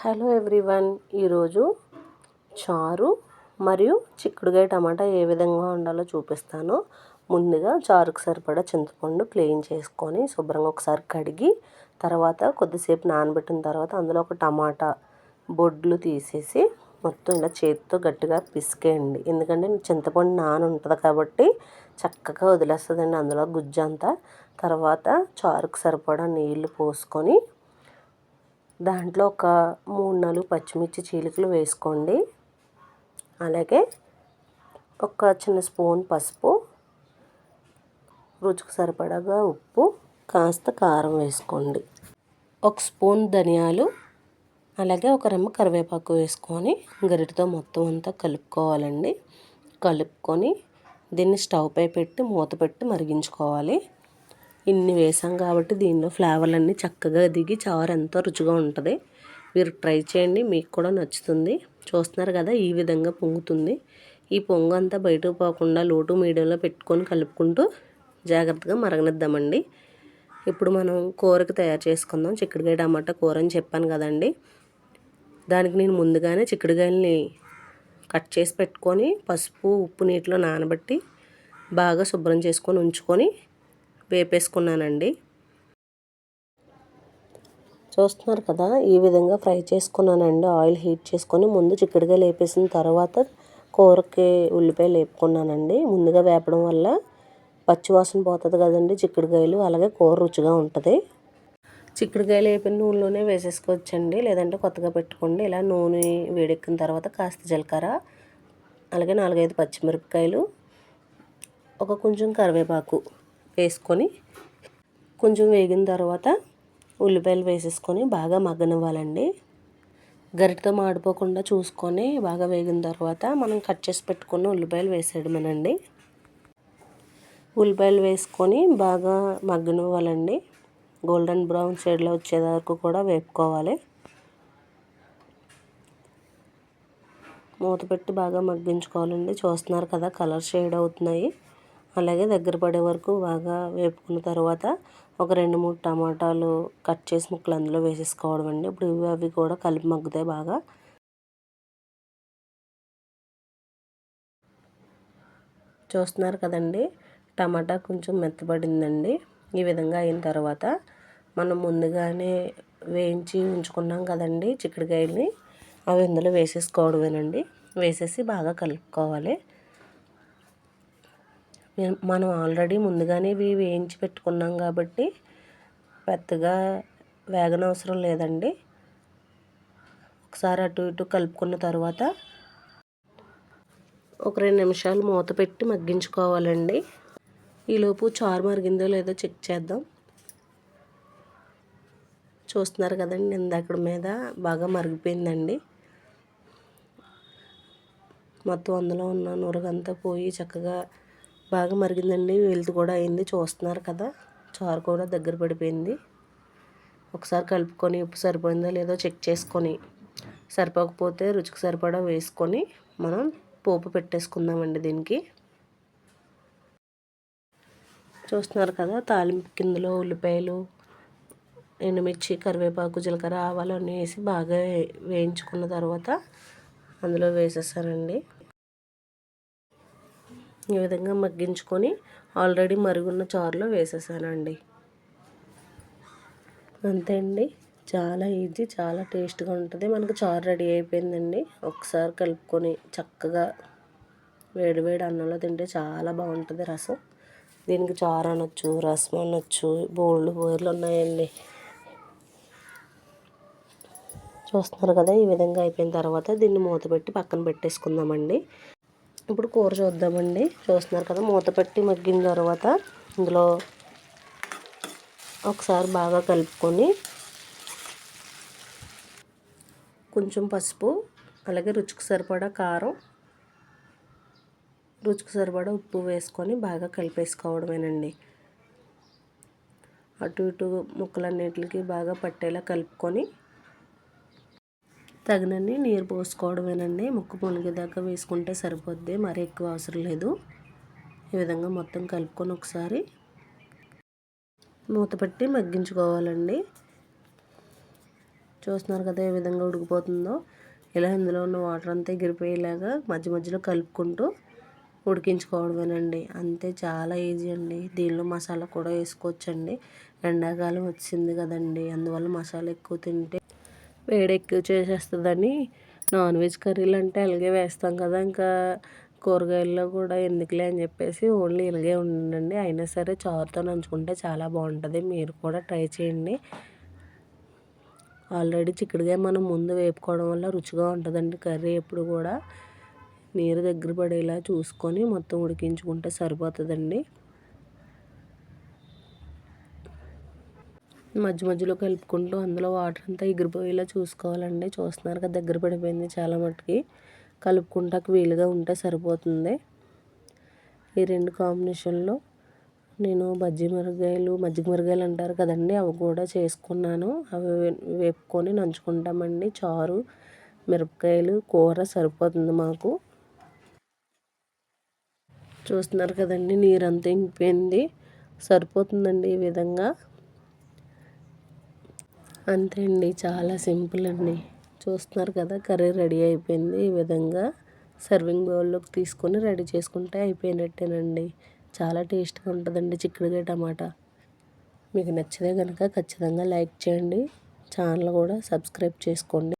Hello everyone ఈరోజు చారు మరియు చిక్కుడుగాయ టమాటా ఏ విధంగా ఉండాలో చూపిస్తాను. ముందుగా చారుకు సరిపడా చింతపండు క్లీన్ చేసుకొని శుభ్రంగా ఒకసారి కడిగి తర్వాత కొద్దిసేపు నానబెట్టిన తర్వాత అందులో ఒక టమాటా బొడ్లు తీసేసి మొత్తం ఇలా చేతితో గట్టిగా పిసికేయండి. ఎందుకంటే చింతపండు నాన ఉంటుంది కాబట్టి చక్కగా వదిలేస్తుందండి అందులో గుజ్జంతా తర్వాత చారుకు సరిపడా నీళ్ళు పోసుకొని దాంట్లో ఒక మూడు నాలుగు పచ్చిమిర్చి చీలికలు వేసుకోండి. అలాగే ఒక చిన్న స్పూన్ పసుపు రుచికి సరిపడగా ఉప్పు కాస్త కారం వేసుకోండి. ఒక స్పూన్ ధనియాలు అలాగే ఒక రెమ్మ కరివేపాకు వేసుకొని గరిటతో మొత్తం అంతా కలుపుకోవాలండి. కలుపుకొని దీన్ని స్టవ్ పై పెట్టి మూత పెట్టి మరిగించుకోవాలి. ఇన్ని వేసాం కాబట్టి దీనిలో ఫ్లేవర్లన్నీ చక్కగా దిగి చారు ఎంతో రుచిగా ఉంటుంది. మీరు ట్రై చేయండి మీకు కూడా నచ్చుతుంది. చూస్తున్నారు కదా ఈ విధంగా పొంగుతుంది. ఈ పొంగు అంతా బయటకు పోకుండా లోటు మీడియంలో పెట్టుకొని కలుపుకుంటూ జాగ్రత్తగా మరగనిద్దామండి. ఇప్పుడు మనం కూరకు తయారు చేసుకుందాం. చిక్కుడుకాయ టమాటా కూర అని చెప్పాను కదండి. దానికి నేను ముందుగానే చిక్కుడుకాయల్ని కట్ చేసి పెట్టుకొని పసుపు ఉప్పు నీటిలో నానబెట్టి బాగా శుభ్రం చేసుకొని ఉంచుకొని వేపేసుకున్నానండి. చూస్తున్నారు కదా ఈ విధంగా ఫ్రై చేసుకున్నానండి. ఆయిల్ హీట్ చేసుకొని ముందు చిక్కడిగా లేపేసిన తర్వాత కూరకి ఉల్లిపాయలు లేపుకున్నానండి. ముందుగా వేపడం వల్ల పచ్చివాసన పోతుంది కదండి చిక్కుడుకాయలు అలాగే కూర రుచిగా ఉంటుంది. చిక్కుడుకాయలు వేపిన నూనెలోనే వేసేసుకోవచ్చండి. లేదంటే కొత్తగా పెట్టుకోండి. ఇలా నూనె వేడెక్కిన తర్వాత కాస్త జీలకర్ర అలాగే నాలుగైదు పచ్చిమిరపకాయలు ఒక కొంచెం కరివేపాకు వేసుకొని కొంచెం వేగిన తర్వాత ఉల్లిపాయలు వేసేసుకొని బాగా మగ్గనివ్వాలండి. గరిటతో మాడిపోకుండా చూసుకొని బాగా వేగిన తర్వాత మనం కట్ చేసి పెట్టుకున్న ఉల్లిపాయలు వేసేయడమేనండి. ఉల్లిపాయలు వేసుకొని బాగా మగ్గనివ్వాలండి. గోల్డెన్ బ్రౌన్ షేడ్లో వరకు కూడా వేపుకోవాలి. మూత పెట్టి బాగా మగ్గించుకోవాలండి. చూస్తున్నారు కదా కలర్ షేడ్ అవుతున్నాయి. అలాగే దగ్గర పడే వరకు బాగా వేపుకున్న తర్వాత ఒక రెండు మూడు టమాటాలు కట్ చేసి ముక్కలు అందులో వేసేసుకోవడం అండి. ఇప్పుడు ఇవి అవి కూడా కలిపి మగ్గుతాయి బాగా. చూస్తున్నారు కదండి టమాటా కొంచెం మెత్తబడిందండి. ఈ విధంగా అయిన తర్వాత మనం ముందుగానే వేయించి ఉంచుకున్నాం కదండి చిక్కుడుకాయల్ని అవి ఇందులో వేసేసుకోవడమేనండి. వేసేసి బాగా కలుపుకోవాలి. మనం ఆల్రెడీ ముందుగానే ఇవి వేయించి పెట్టుకున్నాం కాబట్టి పెద్దగా వేగనవసరం లేదండి. ఒకసారి అటు ఇటు కలుపుకున్న తర్వాత ఒక రెండు నిమిషాలు మూత పెట్టి మగ్గించుకోవాలండి. ఈలోపు చారు మరిగిందో లేదో చెక్ చేద్దాం. చూస్తున్నారు కదండి ఇందాక మీద బాగా మరిగిపోయిందండి. మొత్తం అందులో ఉన్న నురగంతా పోయి చక్కగా బాగా మరిగిందండి. వెళ్తు కూడా అయింది. చూస్తున్నారు కదా చారు కూడా దగ్గర పడిపోయింది. ఒకసారి కలుపుకొని ఉప్పు సరిపోయిందో లేదో చెక్ చేసుకొని సరిపోకపోతే రుచికి సరిపడా వేసుకొని మనం పోపు పెట్టేసుకుందామండి దీనికి. చూస్తున్నారు కదా తాలింపు కిందలో ఉల్లిపాయలు ఎండుమిర్చి కరివేపాకు జీలకర్ర ఆవాలు అన్నీ వేసి బాగా వేయించుకున్న తర్వాత అందులో వేసేసానండి. ఈ విధంగా మగ్గించుకొని ఆల్రెడీ మరుగున్న చారులో వేసేసానండి. అంతే అండి. చాలా ఈజీ చాలా టేస్ట్గా ఉంటుంది. మనకు చారు రెడీ అయిపోయిందండి. ఒకసారి కలుపుకొని చక్కగా వేడివేడి అన్నంలో తింటే చాలా బాగుంటుంది రసం. దీనికి చారు అనొచ్చు రసం అనొచ్చు బోళ్ళు బోర్లు ఉన్నాయండి. చూస్తున్నారు కదా ఈ విధంగా అయిపోయిన తర్వాత దీన్ని మూత పెట్టి పక్కన పెట్టేసుకుందామండి. ఇప్పుడు కూర చూద్దామండి. చూస్తున్నారు కదా మూత పెట్టి మగ్గిన తర్వాత ఇందులో ఒకసారి బాగా కలుపుకొని కొంచెం పసుపు అలాగే రుచికి సరిపడా కారం రుచికి సరిపడా ఉప్పు వేసుకొని బాగా కలిపేసుకోవడమేనండి. అటు ఇటు ముక్కలన్నిటికి బాగా పట్టేలా కలుపుకొని తగినన్ని నీరు పోసుకోవడమేనండి. ముక్కు మునిగేదాకా వేసుకుంటే సరిపోద్ది. మరీ ఎక్కువ అవసరం లేదు. ఈ విధంగా మొత్తం కలుపుకొని ఒకసారి మూత పెట్టి మగ్గించుకోవాలండి. చూస్తున్నారు కదా ఏ విధంగా ఉడికిపోతుందో. ఇలా ఇందులో ఉన్న వాటర్ అంతా ఎగిరిపోయేలాగా మధ్య మధ్యలో కలుపుకుంటూ ఉడికించుకోవడమేనండి. అంతే చాలా ఈజీ అండి. దీనిలో మసాలా కూడా వేసుకోవచ్చండి. ఎండాకాలం వచ్చింది కదండి. అందువల్ల మసాలా ఎక్కువ తింటే వేడి ఎక్కువ చేసేస్తుందని నాన్ వెజ్ కర్రీలు అంటే అలాగే వేస్తాం కదా ఇంకా కూరగాయల్లో కూడా ఎందుకులే అని చెప్పేసి ఓన్లీ ఇలాగే ఉండండి. అయినా సరే చారుతో నంచుకుంటే చాలా బాగుంటుంది. మీరు కూడా ట్రై చేయండి. ఆల్రెడీ చిక్కుడుగా మనం ముందు వేపుకోవడం వల్ల రుచిగా ఉంటుందండి కర్రీ ఎప్పుడు కూడా. నీరు దగ్గర పడేలా చూసుకొని మొత్తం ఉడికించుకుంటే సరిపోతుందండి. మధ్య మధ్యలో కలుపుకుంటూ అందులో వాటర్ అంతా ఎగిరిపోయేలా చూసుకోవాలండి. చూస్తున్నారు కదా దగ్గర పడిపోయింది చాలా మట్టుకి కలుపుకుంటాకు వీలుగా ఉంటే సరిపోతుంది. ఈ రెండు కాంబినేషన్లో నేను బజ్జీ మిరగాయలు మజ్జిగ మిరగాయలు అంటారు కదండి అవి కూడా చేసుకున్నాను. అవి వేపుకొని నంచుకుంటామండి. చారు మిరపకాయలు కూర సరిపోతుంది మాకు. చూస్తున్నారు కదండి నీరంతా ఇంకిపోయింది. సరిపోతుందండి ఈ విధంగా. అంతే అండి. చాలా సింపుల్ అండి. చూస్తున్నారు కదా కర్రీ రెడీ అయిపోయింది. ఈ విధంగా సర్వింగ్ బౌల్లోకి తీసుకొని రెడీ చేసుకుంటే అయిపోయినట్టేనండి. చాలా టేస్ట్గా ఉంటుందండి చిక్కుడుకాయ టమాటా. మీకు నచ్చితే కనుక ఖచ్చితంగా లైక్ చేయండి. ఛానల్ కూడా సబ్స్క్రైబ్ చేసుకోండి.